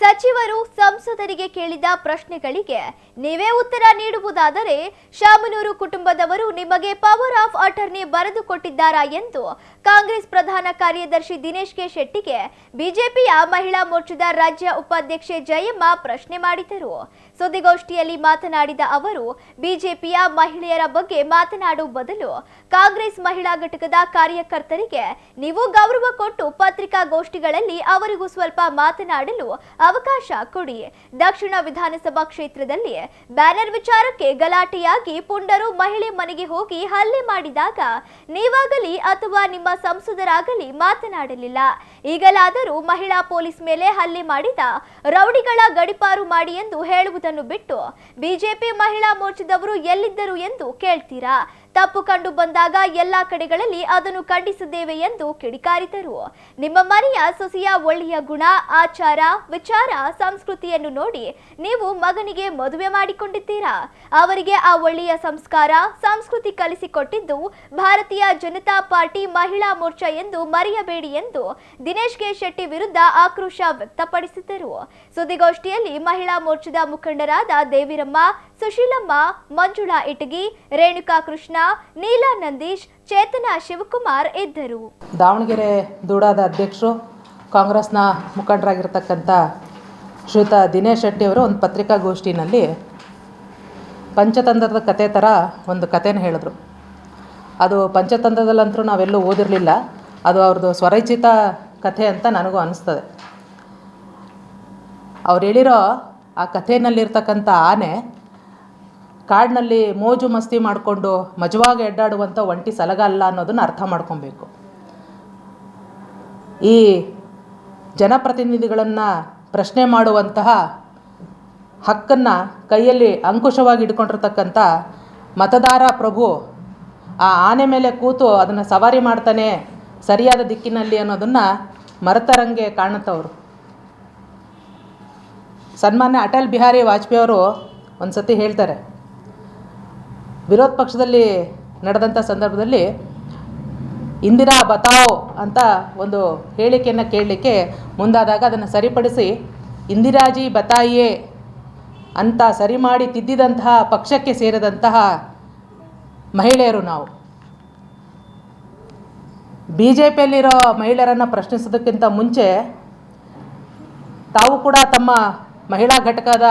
ಸಚಿವರು ಸಂಸದರಿಗೆ ಕೇಳಿದ ಪ್ರಶ್ನೆಗಳಿಗೆ ನೀವೇ ಉತ್ತರ ನೀಡುವುದಾದರೆ ಶಾಮನೂರು ಕುಟುಂಬದವರು ನಿಮಗೆ ಪವರ್ ಆಫ್ ಅಟರ್ನಿ ಬರೆದುಕೊಟ್ಟಿದ್ದಾರಾ ಎಂದು ಕಾಂಗ್ರೆಸ್ ಪ್ರಧಾನ ಕಾರ್ಯದರ್ಶಿ ದಿನೇಶ್ ಕೆ ಶೆಟ್ಟಿಗೆ ಬಿಜೆಪಿಯ ಮಹಿಳಾ ಮೋರ್ಚಾದ ರಾಜ್ಯ ಉಪಾಧ್ಯಕ್ಷೆ ಜಯಮ್ಮ ಪ್ರಶ್ನೆ ಮಾಡಿದರು. ಸುದ್ದಿಗೋಷ್ಠಿಯಲ್ಲಿ ಮಾತನಾಡಿದ ಅವರು, ಬಿಜೆಪಿಯ ಮಹಿಳೆಯರ ಬಗ್ಗೆ ಮಾತನಾಡುವ ಬದಲು ಕಾಂಗ್ರೆಸ್ ಮಹಿಳಾ ಘಟಕದ ಕಾರ್ಯಕರ್ತರಿಗೆ ನೀವು ಗೌರವ ಕೊಟ್ಟು ಪತ್ರಿಕಾಗೋಷ್ಠಿಗಳಲ್ಲಿ ಅವರಿಗೂ ಸ್ವಲ್ಪ ಮಾತನಾಡಲು ಅವಕಾಶ ಕೊಡಿ. ದಕ್ಷಿಣ ವಿಧಾನಸಭಾ ಕ್ಷೇತ್ರದಲ್ಲಿ ಬ್ಯಾನರ್ ವಿಚಾರಕ್ಕೆ ಗಲಾಟೆಯಾಗಿ ಪುಂಡರು ಮಹಿಳೆ ಮನೆಗೆ ಹೋಗಿ ಹಲ್ಲೆ ಮಾಡಿದಾಗ ನೀವಾಗಲಿ ಅಥವಾ ನಿಮ್ಮ ಸಂಸದರಾಗಲಿ ಮಾತನಾಡಲಿಲ್ಲ. ಈಗಲಾದರೂ ಮಹಿಳಾ ಪೊಲೀಸ್ ಮೇಲೆ ಹಲ್ಲೆ ಮಾಡಿದ ರೌಡಿಗಳ ಗಡಿಪಾರು ಮಾಡಿ ಎಂದು ಹೇಳುವುದನ್ನು ಬಿಟ್ಟು ಬಿಜೆಪಿ ಮಹಿಳಾ ಮೋರ್ಚಾದವರು ಎಲ್ಲಿದ್ದರು ಎಂದು ಕೇಳ್ತೀರಾ? ತಪ್ಪು ಕಂಡು ಬಂದಾಗ ಎಲ್ಲಾ ಕಡೆಗಳಲ್ಲಿ ಅದನ್ನು ಖಂಡಿಸಿದ್ದೇವೆ ಎಂದು ಕಿಡಿಕಾರಿದರು. ನಿಮ್ಮ ಮನೆಯ ಸೊಸೆಯ ಒಳ್ಳೆಯ ಗುಣ, ಆಚಾರ, ವಿಚಾರ, ಸಂಸ್ಕೃತಿಯನ್ನು ನೋಡಿ ನೀವು ಮಗನಿಗೆ ಮದುವೆ ಮಾಡಿಕೊಂಡಿದ್ದೀರಾ? ಅವರಿಗೆ ಆ ಒಳ್ಳೆಯ ಸಂಸ್ಕಾರ, ಸಂಸ್ಕೃತಿ ಕಲಿಸಿಕೊಟ್ಟಿದ್ದು ಭಾರತೀಯ ಜನತಾ ಪಾರ್ಟಿ ಮಹಿಳಾ ಮೋರ್ಚಾ ಎಂದು ಮರೆಯಬೇಡಿ ಎಂದು ದಿನೇಶ್ ಕೆ ಶೆಟ್ಟಿ ವಿರುದ್ಧ ಆಕ್ರೋಶ ವ್ಯಕ್ತಪಡಿಸಿದರು. ಸುದ್ದಿಗೋಷ್ಠಿಯಲ್ಲಿ ಮಹಿಳಾ ಮೋರ್ಚಾದ ಮುಖಂಡರಾದ ದೇವಿರಮ್ಮ ಸುಶೀಲಮ್ಮ, ಮಂಜುಳಾ ಇಟಗಿ, ರೇಣುಕಾ ಕೃಷ್ಣ, ನೀಲಾ ನಂದೀಶ್, ಚೇತನ ಶಿವಕುಮಾರ್ ಇದ್ದರು. ದಾವಣಗೆರೆ ದೂಡಾದ ಅಧ್ಯಕ್ಷರು, ಕಾಂಗ್ರೆಸ್ನ ಮುಖಂಡರಾಗಿರ್ತಕ್ಕಂಥ ಶ್ರೀಯುತ ದಿನೇಶ್ ಶೆಟ್ಟಿಯವರು ಒಂದು ಪತ್ರಿಕಾಗೋಷ್ಠಿನಲ್ಲಿ ಪಂಚತಂತ್ರದ ಕತೆ ಥರ ಒಂದು ಕಥೆನ ಹೇಳಿದ್ರು. ಅದು ಪಂಚತಂತ್ರದಲ್ಲಂತರೂ ನಾವೆಲ್ಲೂ ಓದಿರಲಿಲ್ಲ. ಅದು ಅವ್ರದ್ದು ಸ್ವರಚಿತ ಕಥೆ ಅಂತ ನನಗೂ ಅನಿಸ್ತದೆ. ಅವ್ರು ಹೇಳಿರೋ ಆ ಕಥೆಯಲ್ಲಿರ್ತಕ್ಕಂಥ ಆನೆ ಕಾಡಿನಲ್ಲಿ ಮೋಜು ಮಸ್ತಿ ಮಾಡಿಕೊಂಡು ಮಜವಾಗಿ ಅಡ್ಡಾಡುವಂಥ ಒಂಟಿ ಸಲಗ ಅಲ್ಲ ಅನ್ನೋದನ್ನು ಅರ್ಥ ಮಾಡ್ಕೊಬೇಕು. ಈ ಜನಪ್ರತಿನಿಧಿಗಳನ್ನು ಪ್ರಶ್ನೆ ಮಾಡುವಂತಹ ಹಕ್ಕನ್ನು ಕೈಯಲ್ಲಿ ಅಂಕುಶವಾಗಿ ಇಟ್ಕೊಂಡಿರ್ತಕ್ಕಂಥ ಮತದಾರ ಪ್ರಭು ಆ ಆನೆ ಮೇಲೆ ಕೂತು ಅದನ್ನು ಸವಾರಿ ಮಾಡ್ತಾನೆ ಸರಿಯಾದ ದಿಕ್ಕಿನಲ್ಲಿ ಅನ್ನೋದನ್ನು ಮರೆತರಂಗೆ ಕಾಣುತ್ತವರು. ಸನ್ಮಾನ್ಯ ಅಟಲ್ ಬಿಹಾರಿ ವಾಜಪೇಯಿ ಅವರು ಒಂದು ಸತಿ ಹೇಳ್ತಾರೆ ವಿರೋಧ ಪಕ್ಷದಲ್ಲಿ ನಡೆದಂಥ ಸಂದರ್ಭದಲ್ಲಿ ಇಂದಿರಾ ಬತಾವ್ ಅಂತ ಒಂದು ಹೇಳಿಕೆಯನ್ನು ಕೇಳಲಿಕ್ಕೆ ಮುಂದಾದಾಗ ಅದನ್ನು ಸರಿಪಡಿಸಿ, ಇಂದಿರಾಜಿ ಬತಾಯಿಯೇ ಅಂತ ಸರಿ ಮಾಡಿ ತಿದ್ದಿದಂತಹ ಪಕ್ಷಕ್ಕೆ ಸೇರಿದಂತಹ ಮಹಿಳೆಯರು ನಾವು. ಬಿ ಜೆ ಪಿಯಲ್ಲಿರೋ ಮಹಿಳೆಯರನ್ನು ಪ್ರಶ್ನಿಸೋದಕ್ಕಿಂತ ಮುಂಚೆ ತಾವು ಕೂಡ ತಮ್ಮ ಮಹಿಳಾ ಘಟಕದ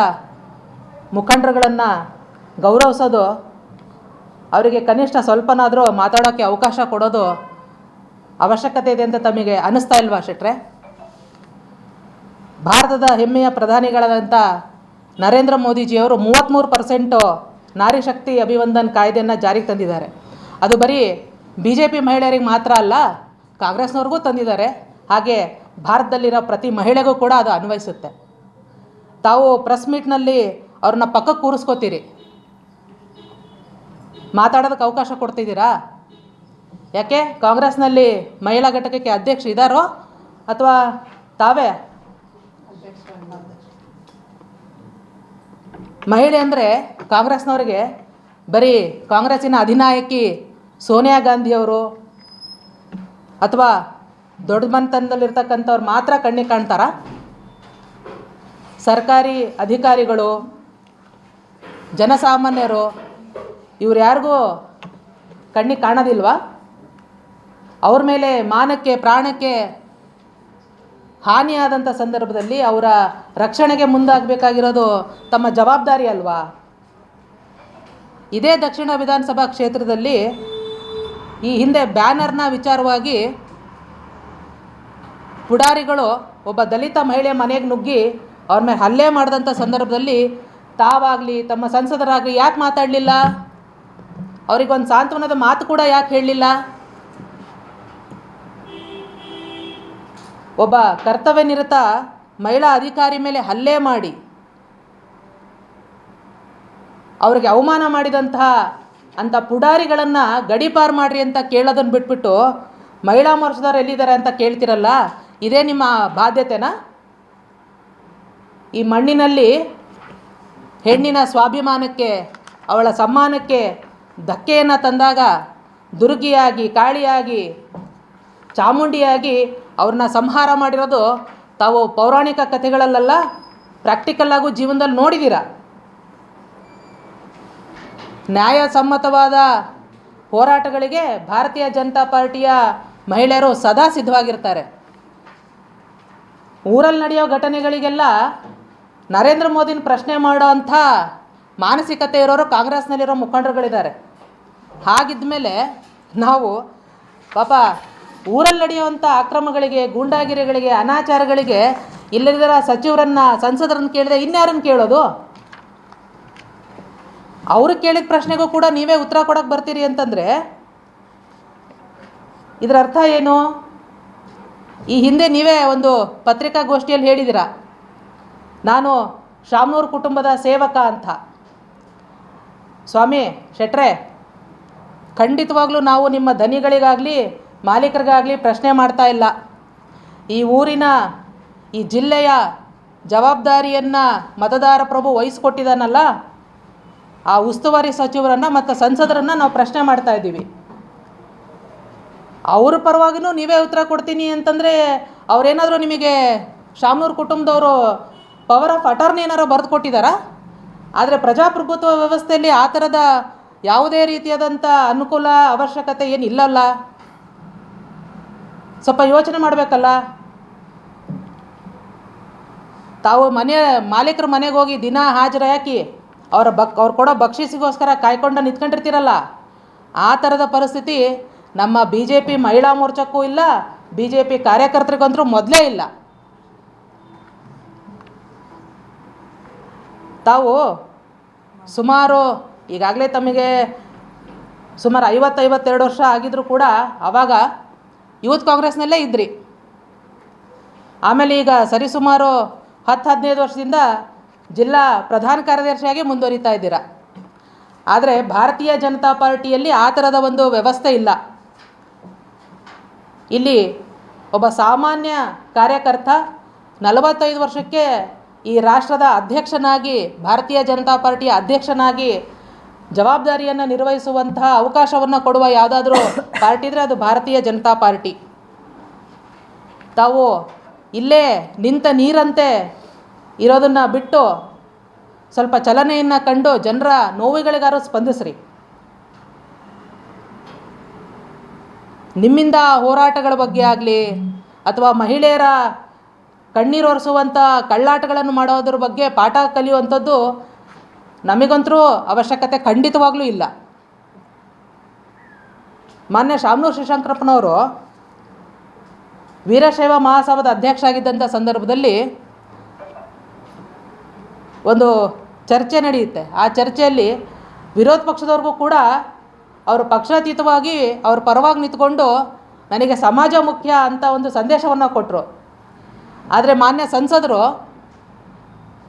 ಮುಖಂಡರುಗಳನ್ನು ಗೌರವಿಸೋದು ಅವರಿಗೆ ಕನಿಷ್ಠ ಸ್ವಲ್ಪನಾದರೂ ಮಾತಾಡೋಕ್ಕೆ ಅವಕಾಶ ಕೊಡೋದು ಅವಶ್ಯಕತೆ ಇದೆ ಅಂತ ತಮಗೆ ಅನ್ನಿಸ್ತಾ ಇಲ್ವಾ ಶೆಟ್ರೆ? ಭಾರತದ ಹೆಮ್ಮೆಯ ಪ್ರಧಾನಿಗಳಾದಂಥ ನರೇಂದ್ರ ಮೋದಿಜಿಯವರು ಮೂವತ್ತ್ಮೂರು ಪರ್ಸೆಂಟು ನಾರಿ ಶಕ್ತಿ ಅಭಿವಂದನ್ ಕಾಯ್ದೆಯನ್ನು ಜಾರಿಗೆ ತಂದಿದ್ದಾರೆ. ಅದು ಬರೀ ಬಿ ಜೆ ಪಿ ಮಹಿಳೆಯರಿಗೆ ಮಾತ್ರ ಅಲ್ಲ, ಕಾಂಗ್ರೆಸ್ನವ್ರಿಗೂ ತಂದಿದ್ದಾರೆ. ಹಾಗೆ ಭಾರತದಲ್ಲಿರೋ ಪ್ರತಿ ಮಹಿಳೆಗೂ ಕೂಡ ಅದು ಅನ್ವಯಿಸುತ್ತೆ. ತಾವು ಪ್ರೆಸ್ ಮೀಟ್ನಲ್ಲಿ ಅವ್ರನ್ನ ಪಕ್ಕಕ್ಕೆ ಕೂರಿಸ್ಕೋತೀರಿ. ಮಾತಾಡೋದಕ್ಕೆ ಅವಕಾಶ ಕೊಡ್ತಿದ್ದೀರಾ? ಯಾಕೆ? ಕಾಂಗ್ರೆಸ್ನಲ್ಲಿ ಮಹಿಳಾ ಘಟಕಕ್ಕೆ ಅಧ್ಯಕ್ಷ ಇದ್ದಾರೋ ಅಥವಾ ತಾವೇ? ಮಹಿಳೆ ಅಂದರೆ ಕಾಂಗ್ರೆಸ್ನವ್ರಿಗೆ ಬರೀ ಕಾಂಗ್ರೆಸ್ಸಿನ ಅಧಿನಾಯಕಿ ಸೋನಿಯಾ ಗಾಂಧಿಯವರು ಅಥವಾ ದೊಡ್ಡ ಮನೆತನದಲ್ಲಿರ್ತಕ್ಕಂಥವ್ರು ಮಾತ್ರ ಕಣ್ಣಿಗೆ ಕಾಣ್ತಾರ? ಸರ್ಕಾರಿ ಅಧಿಕಾರಿಗಳು, ಜನಸಾಮಾನ್ಯರು ಇವ್ರು ಯಾರಿಗೂ ಕಣ್ಣಿಗೆ ಕಾಣೋದಿಲ್ವಾ? ಅವ್ರ ಮೇಲೆ ಮಾನಕ್ಕೆ, ಪ್ರಾಣಕ್ಕೆ ಹಾನಿಯಾದಂಥ ಸಂದರ್ಭದಲ್ಲಿ ಅವರ ರಕ್ಷಣೆಗೆ ಮುಂದಾಗಬೇಕಾಗಿರೋದು ತಮ್ಮ ಜವಾಬ್ದಾರಿ ಅಲ್ವಾ? ಇದೇ ದಕ್ಷಿಣ ವಿಧಾನಸಭಾ ಕ್ಷೇತ್ರದಲ್ಲಿ ಈ ಹಿಂದೆ ಬ್ಯಾನರ್ನ ವಿಚಾರವಾಗಿ ಪುಡಾರಿಗಳು ಒಬ್ಬ ದಲಿತ ಮಹಿಳೆ ಮನೆಗೆ ನುಗ್ಗಿ ಅವ್ರ ಮೇಲೆ ಹಲ್ಲೆ ಮಾಡಿದಂಥ ಸಂದರ್ಭದಲ್ಲಿ ತಾವಾಗಲಿ ತಮ್ಮ ಸಂಸದರಾಗಲಿ ಯಾಕೆ ಮಾತಾಡಲಿಲ್ಲ? ಅವ್ರಿಗೊಂದು ಸಾಂತ್ವನದ ಮಾತು ಕೂಡ ಯಾಕೆ ಹೇಳಲಿಲ್ಲ? ಒಬ್ಬ ಕರ್ತವ್ಯ ನಿರತ ಮಹಿಳಾ ಅಧಿಕಾರಿ ಮೇಲೆ ಹಲ್ಲೆ ಮಾಡಿ, ಅವ್ರಿಗೆ ಅವಮಾನ ಮಾಡಿದಂತಹ ಅಂಥ ಪುಡಾರಿಗಳನ್ನು ಗಡಿಪಾರು ಮಾಡ್ರಿ ಅಂತ ಕೇಳೋದನ್ನು ಬಿಟ್ಬಿಟ್ಟು ಮಹಿಳಾ ಮೋರ್ಚಾದವ್ರು ಎಲ್ಲಿದ್ದಾರೆ ಅಂತ ಕೇಳ್ತಿರಲ್ಲ, ಇದೇ ನಿಮ್ಮ ಬಾಧ್ಯತೆನಾ? ಈ ಮಣ್ಣಿನಲ್ಲಿ ಹೆಣ್ಣಿನ ಸ್ವಾಭಿಮಾನಕ್ಕೆ, ಅವಳ ಸಮ್ಮಾನಕ್ಕೆ ಧಕ್ಕೆಯನ್ನು ತಂದಾಗ ದುರ್ಗಿಯಾಗಿ, ಕಾಳಿಯಾಗಿ, ಚಾಮುಂಡಿಯಾಗಿ ಅವ್ರನ್ನ ಸಂಹಾರ ಮಾಡಿರೋದು ತಾವು ಪೌರಾಣಿಕ ಕಥೆಗಳಲ್ಲೆಲ್ಲ ಪ್ರಾಕ್ಟಿಕಲ್ಲಾಗೂ ಜೀವನದಲ್ಲಿ ನೋಡಿದ್ದೀರ ನ್ಯಾಯಸಮ್ಮತವಾದ ಹೋರಾಟಗಳಿಗೆ ಭಾರತೀಯ ಜನತಾ ಪಾರ್ಟಿಯ ಮಹಿಳೆಯರು ಸದಾ ಸಿದ್ಧವಾಗಿರ್ತಾರೆ. ಊರಲ್ಲಿ ನಡೆಯೋ ಘಟನೆಗಳಿಗೆಲ್ಲ ನರೇಂದ್ರ ಮೋದಿನ ಪ್ರಶ್ನೆ ಮಾಡೋ ಅಂಥ ಮಾನಸಿಕತೆ ಇರೋರು ಕಾಂಗ್ರೆಸ್ನಲ್ಲಿರೋ ಮುಖಂಡರುಗಳಿದ್ದಾರೆ. ಹಾಗಿದ್ಮೇಲೆ ನಾವು ಪಾಪ ಊರಲ್ಲಿ ನಡೆಯುವಂಥ ಅಕ್ರಮಗಳಿಗೆ, ಗೂಂಡಾಗಿರಿಗಳಿಗೆ, ಅನಾಚಾರಗಳಿಗೆ ಇಲ್ಲದಿದ್ದರ ಸಚಿವರನ್ನು, ಸಂಸದರನ್ನು ಕೇಳಿದೆ ಇನ್ಯಾರನ್ನು ಕೇಳೋದು? ಅವರು ಕೇಳಿದ ಪ್ರಶ್ನೆಗೂ ಕೂಡ ನೀವೇ ಉತ್ತರ ಕೊಡೋಕೆ ಬರ್ತೀರಿ ಅಂತಂದರೆ ಇದರ ಅರ್ಥ ಏನು? ಈ ಹಿಂದೆ ನೀವೇ ಒಂದು ಪತ್ರಿಕಾಗೋಷ್ಠಿಯಲ್ಲಿ ಹೇಳಿದ್ದೀರ, ನಾನು ಶಾಮನೂರು ಕುಟುಂಬದ ಸೇವಕ ಅಂತ. ಸ್ವಾಮಿ, ಶೆಟ್ರೆ ಖಂಡಿತವಾಗ್ಲೂ ನಾವು ನಿಮ್ಮ ಧನಿಗಳಿಗಾಗಲಿ, ಮಾಲೀಕರಿಗಾಗಲಿ ಪ್ರಶ್ನೆ ಮಾಡ್ತಾ ಇಲ್ಲ. ಈ ಊರಿನ, ಈ ಜಿಲ್ಲೆಯ ಜವಾಬ್ದಾರಿಯನ್ನು ಮತದಾರ ಪ್ರಭು ವಹಿಸ್ಕೊಟ್ಟಿದ್ದಾನಲ್ಲ, ಆ ಉಸ್ತುವಾರಿ ಸಚಿವರನ್ನು ಮತ್ತು ಸಂಸದರನ್ನು ನಾವು ಪ್ರಶ್ನೆ ಮಾಡ್ತಾ ಇದ್ದೀವಿ. ಅವ್ರ ಪರವಾಗಿನೂ ನೀವೇ ಉತ್ತರ ಕೊಡ್ತೀನಿ ಅಂತಂದರೆ ಅವರೇನಾದರೂ ನಿಮಗೆ ಶಾಮನೂರು ಕುಟುಂಬದವರು ಪವರ್ ಆಫ್ ಅಟಾರ್ನಿ ಏನಾರು ಬರೆದು ಕೊಟ್ಟಿದ್ದಾರಾ? ಆದರೆ ಪ್ರಜಾಪ್ರಭುತ್ವ ವ್ಯವಸ್ಥೆಯಲ್ಲಿ ಆ ಥರದ ಯಾವುದೇ ರೀತಿಯಾದಂಥ ಅನುಕೂಲ ಅವಶ್ಯಕತೆ ಏನು ಇಲ್ಲಲ್ಲ ಸ್ವಲ್ಪ ಯೋಚನೆ ಮಾಡಬೇಕಲ್ಲ? ತಾವು ಮನೆ, ಮಾಲೀಕರ ಮನೆಗೆ ಹೋಗಿ ದಿನ ಹಾಜರು ಹಾಕಿ ಅವರ ಬಕ್, ಅವ್ರು ಕೊಡೋ ಬಕ್ಷೀಸಿಗೋಸ್ಕರ ಕಾಯ್ಕೊಂಡು ನಿಂತ್ಕೊಂಡಿರ್ತೀರಲ್ಲ? ಆ ಥರದ ಪರಿಸ್ಥಿತಿ ನಮ್ಮ ಬಿ ಜೆ ಪಿ ಮಹಿಳಾ ಮೋರ್ಚಾಕ್ಕೂ ಇಲ್ಲ ಬಿ ಜೆ ಪಿ ಕಾರ್ಯಕರ್ತರಿಗಂತರೂ ಮೊದಲೇ ಇಲ್ಲ. ತಾವು ಸುಮಾರು ಈಗಾಗಲೇ ತಮಗೆ ಸುಮಾರು ಐವತ್ತೈವತ್ತೆರಡು ವರ್ಷ ಆಗಿದ್ರೂ ಕೂಡ ಆವಾಗ ಯೂತ್ ಕಾಂಗ್ರೆಸ್ನಲ್ಲೇ ಇದ್ರಿ. ಆಮೇಲೆ ಈಗ ಸರಿಸುಮಾರು ಹತ್ತು, ಹದಿನೈದು ವರ್ಷದಿಂದ ಜಿಲ್ಲಾ ಪ್ರಧಾನ ಕಾರ್ಯದರ್ಶಿಯಾಗಿ ಮುಂದುವರಿತಾ ಇದ್ದೀರಾ. ಆದರೆ ಭಾರತೀಯ ಜನತಾ ಪಾರ್ಟಿಯಲ್ಲಿ ಆ ಥರದ ಒಂದು ವ್ಯವಸ್ಥೆ ಇಲ್ಲ. ಇಲ್ಲಿ ಒಬ್ಬ ಸಾಮಾನ್ಯ ಕಾರ್ಯಕರ್ತ ನಲವತ್ತೈದು ವರ್ಷಕ್ಕೆ ಈ ರಾಷ್ಟ್ರದ ಅಧ್ಯಕ್ಷನಾಗಿ, ಭಾರತೀಯ ಜನತಾ ಪಾರ್ಟಿಯ ಅಧ್ಯಕ್ಷನಾಗಿ ಜವಾಬ್ದಾರಿಯನ್ನು ನಿರ್ವಹಿಸುವಂತಹ ಅವಕಾಶವನ್ನು ಕೊಡುವ ಯಾವುದಾದ್ರೂ ಪಾರ್ಟಿ ಇದ್ದರೆ ಅದು ಭಾರತೀಯ ಜನತಾ ಪಾರ್ಟಿ. ತಾವು ಇಲ್ಲೇ ನಿಂತ ನೀರಂತೆ ಇರೋದನ್ನು ಬಿಟ್ಟು ಸ್ವಲ್ಪ ಚಲನೆಯನ್ನು ಕಂಡು ಜನರ ನೋವುಗಳಿಗಾರು ಸ್ಪಂದಿಸ್ರಿ. ನಿಮ್ಮಿಂದ ಹೋರಾಟಗಳ ಬಗ್ಗೆ ಆಗಲಿ ಅಥವಾ ಮಹಿಳೆಯರ ಕಣ್ಣೀರೊರೆಸುವಂಥ ಕಳ್ಳಾಟಗಳನ್ನು ಮಾಡೋದ್ರ ಬಗ್ಗೆ ಪಾಠ ಕಲಿಯುವಂಥದ್ದು ನಮಗಂತರೂ ಅವಶ್ಯಕತೆ ಖಂಡಿತವಾಗ್ಲೂ ಇಲ್ಲ. ಮಾನ್ಯ ಶಾಮನೂರು ಶಿವಶಂಕರಪ್ಪನವರು ವೀರಶೈವ ಮಹಾಸಭಾದ ಅಧ್ಯಕ್ಷ ಆಗಿದ್ದಂಥ ಸಂದರ್ಭದಲ್ಲಿ ಒಂದು ಚರ್ಚೆ ನಡೆಯುತ್ತೆ. ಆ ಚರ್ಚೆಯಲ್ಲಿ ವಿರೋಧ ಪಕ್ಷದವ್ರಿಗೂ ಕೂಡ ಅವರು ಪಕ್ಷಾತೀತವಾಗಿ ಅವ್ರ ಪರವಾಗಿ ನಿಂತ್ಕೊಂಡು ನನಗೆ ಸಮಾಜ ಮುಖ್ಯ ಅಂತ ಒಂದು ಸಂದೇಶವನ್ನು ಕೊಟ್ಟರು ಆದರೆ ಮಾನ್ಯ ಸಂಸದರು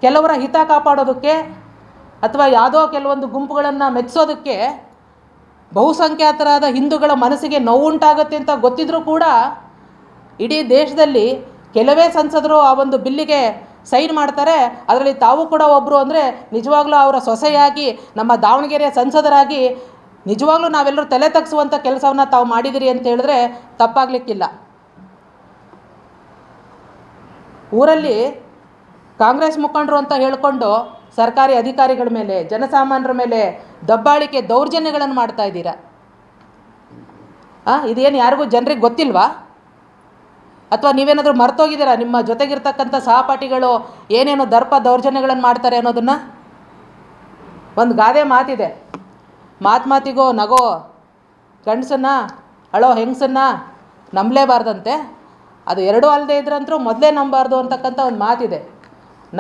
ಕೆಲವರ ಹಿತ ಕಾಪಾಡೋದಕ್ಕೆ ಅಥವಾ ಯಾವುದೋ ಕೆಲವೊಂದು ಗುಂಪುಗಳನ್ನು ಮೆಚ್ಚಿಸೋದಕ್ಕೆ ಬಹುಸಂಖ್ಯಾತರಾದ ಹಿಂದೂಗಳ ಮನಸ್ಸಿಗೆ ನೋವುಂಟಾಗುತ್ತೆ ಅಂತ ಗೊತ್ತಿದ್ರೂ ಕೂಡ ಇಡೀ ದೇಶದಲ್ಲಿ ಕೆಲವೇ ಸಂಸದರು ಆ ಒಂದು ಬಿಲ್ಲಿಗೆ ಸೈನ್ ಮಾಡ್ತಾರೆ. ಅದರಲ್ಲಿ ತಾವು ಕೂಡ ಒಬ್ಬರು ಅಂದರೆ ನಿಜವಾಗ್ಲೂ ಅವರ ಸೊಸೆಯಾಗಿ, ನಮ್ಮ ದಾವಣಗೆರೆಯ ಸಂಸದರಾಗಿ ನಿಜವಾಗ್ಲೂ ನಾವೆಲ್ಲರೂ ತಲೆ ತಗ್ಸುವಂಥ ಕೆಲಸವನ್ನು ತಾವು ಮಾಡಿದಿರಿ ಅಂತ ಹೇಳಿದ್ರೆ ತಪ್ಪಾಗಲಿಕ್ಕಿಲ್ಲ. ಊರಲ್ಲಿ ಕಾಂಗ್ರೆಸ್ ಮುಖಂಡರು ಅಂತ ಹೇಳಿಕೊಂಡು ಸರ್ಕಾರಿ ಅಧಿಕಾರಿಗಳ ಮೇಲೆ, ಜನಸಾಮಾನ್ಯರ ಮೇಲೆ ದಬ್ಬಾಳಿಕೆ ದೌರ್ಜನ್ಯಗಳನ್ನು ಮಾಡ್ತಾ ಇದ್ದೀರಾ? ಹಾಂ ಇದೇನು ಯಾರಿಗೂ ಜನರಿಗೆ ಗೊತ್ತಿಲ್ವಾ? ಅಥವಾ ನೀವೇನಾದರೂ ಮರ್ತೋಗಿದ್ದೀರಾ? ನಿಮ್ಮ ಜೊತೆಗಿರ್ತಕ್ಕಂಥ ಸಹಪಾಠಿಗಳು ಏನೇನು ದರ್ಪ ದೌರ್ಜನ್ಯಗಳನ್ನು ಮಾಡ್ತಾರೆ ಅನ್ನೋದನ್ನು? ಒಂದು ಗಾದೆ ಮಾತಿದೆ. ಮಾತು ಮಾತಿಗೋ, ನಗೋ, ಗಂಡಸನ್ನ, ಅಳೋ ಹೆಂಗಸನ್ನ ನಂಬಲೇಬಾರ್ದಂತೆ. ಅದು ಎರಡೂ ಅಲ್ಲದೆ ಇದ್ರಂತರೂ ಮೊದಲೇ ನಂಬಾರ್ದು ಅಂತಕ್ಕಂಥ ಒಂದು ಮಾತಿದೆ.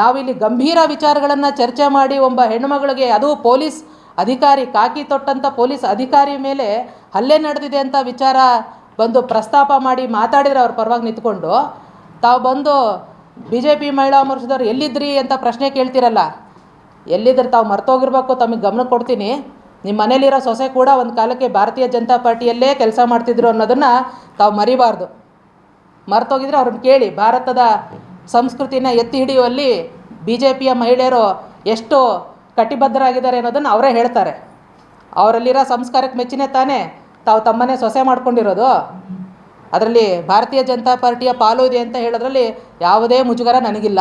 ನಾವಿಲ್ಲಿ ಗಂಭೀರ ವಿಚಾರಗಳನ್ನು ಚರ್ಚೆ ಮಾಡಿ ಒಬ್ಬ ಹೆಣ್ಣುಮಗಳಿಗೆ, ಅದು ಪೊಲೀಸ್ ಅಧಿಕಾರಿ, ಕಾಕಿ ತೊಟ್ಟಂಥ ಪೊಲೀಸ್ ಅಧಿಕಾರಿ ಮೇಲೆ ಹಲ್ಲೆ ನಡೆದಿದೆ ಅಂತ ವಿಚಾರ ಬಂದು ಪ್ರಸ್ತಾಪ ಮಾಡಿ ಮಾತಾಡಿದ್ರೆ ಅವ್ರ ಪರವಾಗಿ ನಿಂತ್ಕೊಂಡು, ತಾವು ಬಂದು ಬಿ ಜೆ ಪಿ ಮಹಿಳಾ ಮೋರ್ಚಾದವ್ರು ಎಲ್ಲಿದ್ರಿ ಅಂತ ಪ್ರಶ್ನೆ ಕೇಳ್ತಿರಲ್ಲ, ಎಲ್ಲಿದ್ರೆ ತಾವು ಮರ್ತೋಗಿರ್ಬೇಕು ತಮಗೆ ಗಮನ ಕೊಡ್ತೀನಿ ನಿಮ್ಮ ಮನೇಲಿರೋ ಸೊಸೆ ಕೂಡ ಒಂದು ಕಾಲಕ್ಕೆ ಭಾರತೀಯ ಜನತಾ ಪಾರ್ಟಿಯಲ್ಲೇ ಕೆಲಸ ಮಾಡ್ತಿದ್ರು ಅನ್ನೋದನ್ನು ತಾವು ಮರಿಬಾರ್ದು. ಮರ್ತೋಗಿದ್ರೆ ಅವ್ರನ್ನ ಕೇಳಿ, ಭಾರತದ ಸಂಸ್ಕೃತಿನ ಎತ್ತಿ ಹಿಡಿಯುವಲ್ಲಿ ಬಿ ಜೆ ಪಿಯ ಮಹಿಳೆಯರು ಎಷ್ಟು ಕಟಿಬದ್ಧರಾಗಿದ್ದಾರೆ ಅನ್ನೋದನ್ನು ಅವರೇ ಹೇಳ್ತಾರೆ. ಅವರಲ್ಲಿರೋ ಸಂಸ್ಕಾರಕ್ಕೆ ಮೆಚ್ಚಿನೇ ತಾನೇ ತಾವು ತಮ್ಮನ್ನೇ ಸೊಸೆ ಮಾಡ್ಕೊಂಡಿರೋದು. ಅದರಲ್ಲಿ ಭಾರತೀಯ ಜನತಾ ಪಾರ್ಟಿಯ ಪಾಲು ಇದೆ ಅಂತ ಹೇಳೋದ್ರಲ್ಲಿ ಯಾವುದೇ ಮುಜುಗರ ನನಗಿಲ್ಲ.